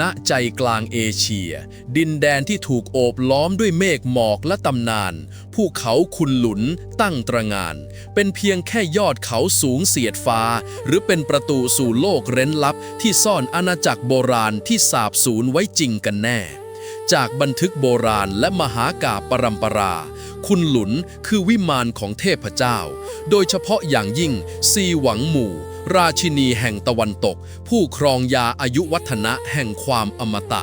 ณใจกลางเอเชีย ดินแดนที่ถูกโอบล้อมด้วยเมฆหมอกและตำนาน ภูเขาคุนหลุนตั้งตระงาน เป็นเพียงแค่ยอดเขาสูงเสียดฟ้า หรือเป็นประตูสู่โลกเร้นลับ ที่ซ่อนอาณาจักรโบราณที่สาบสูญไว้จริงกันแน่ จากบันทึกโบราณและมหากาปรัมปรา คุณหลุนคือวิมานของเทพเจ้า โดยเฉพาะอย่างยิ่งซีหวังหมู่ ราชินีแห่งตะวันตก ผู้ครองยาอายุวัฒนะแห่งความอมตะ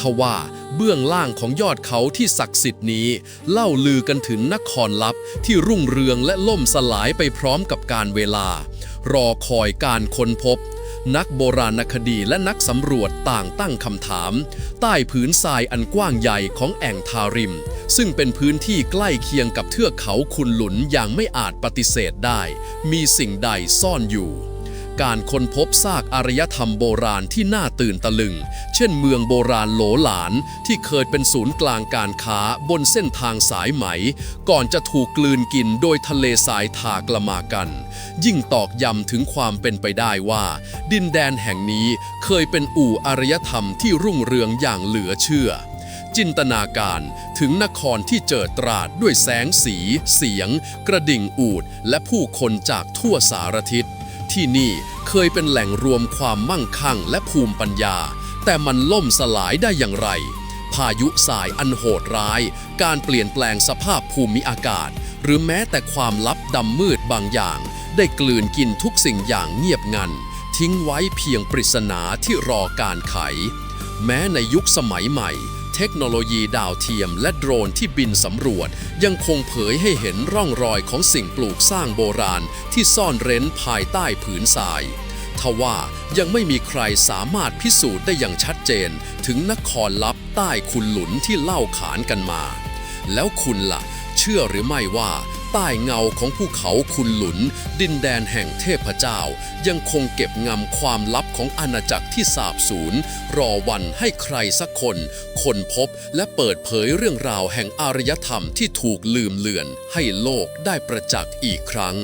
ทว่าเบื้องล่างของยอดเขาที่ศักดิ์สิทธิ์นี้ เล่าลือกันถึงนครลับที่รุ่งเรืองและล่มสลายไปพร้อมกับการเวลา รอคอยการค้นพบ นักโบราณคดีและนักสำรวจต่างตั้งคำถาม ใต้ผืนทรายอันกว้างใหญ่ของแอ่งทาริม ซึ่งเป็นพื้นที่ใกล้เคียงกับเทือกเขาคุนหลุนอย่างไม่อาจปฏิเสธได้ มีสิ่งใดซ่อนอยู่ การค้นพบซากอารยธรรมโบราณที่น่าตื่นตะลึง เช่นเมืองโบราณโหลหลานที่เคยเป็นศูนย์กลางการค้าบนเส้นทางสายไหม ก่อนจะถูกกลืนกินโดยทะเลทรายทากละมากัน ยิ่งตอกย้ำถึงความเป็นไปได้ว่า ดินแดนแห่งนี้เคยเป็นอู่อารยธรรมที่รุ่งเรืองอย่างเหลือเชื่อจินตนาการถึงนครที่เจิดตราดด้วยแสงสี เสียง กระดิ่งอูด และผู้คนจากทั่วสารทิศ ที่นี่เคยเป็นแหล่งรวมความมั่งคั่งและภูมิปัญญา แต่มันล่มสลายได้อย่างไร พายุสายอันโหดร้าย การเปลี่ยนแปลงสภาพภูมิอากาศ หรือแม้แต่ความลับดำมืดบางอย่าง ได้กลืนกินทุกสิ่งอย่างเงียบงัน ทิ้งไว้เพียงปริศนาที่รอการไข แม้ในยุคสมัยใหม่ เทคโนโลยีดาวเทียมและโดรนที่บินสำรวจ ยังคงเผยให้เห็นร่องรอยของสิ่งปลูกสร้างโบราณที่ซ่อนเร้นภายใต้ผืนทรายทว่ายังไม่มีใครสามารถพิสูจน์ได้อย่างชัดเจน ถึงนครลับใต้คุณหลุนที่เล่าขานกันมา แล้วคุณล่ะ เชื่อหรือไม่ว่าใต้เงาของภูเขาคุณหลุน ดินแดนแห่งเทพเจ้า ยังคงเก็บงำความลับของอาณาจักรที่สาบสูญ รอวันให้ใครสักคน คนพบและเปิดเผยเรื่องราวแห่งอารยธรรมที่ถูกลืมเลือน ให้โลกได้ประจักษ์อีกครั้ง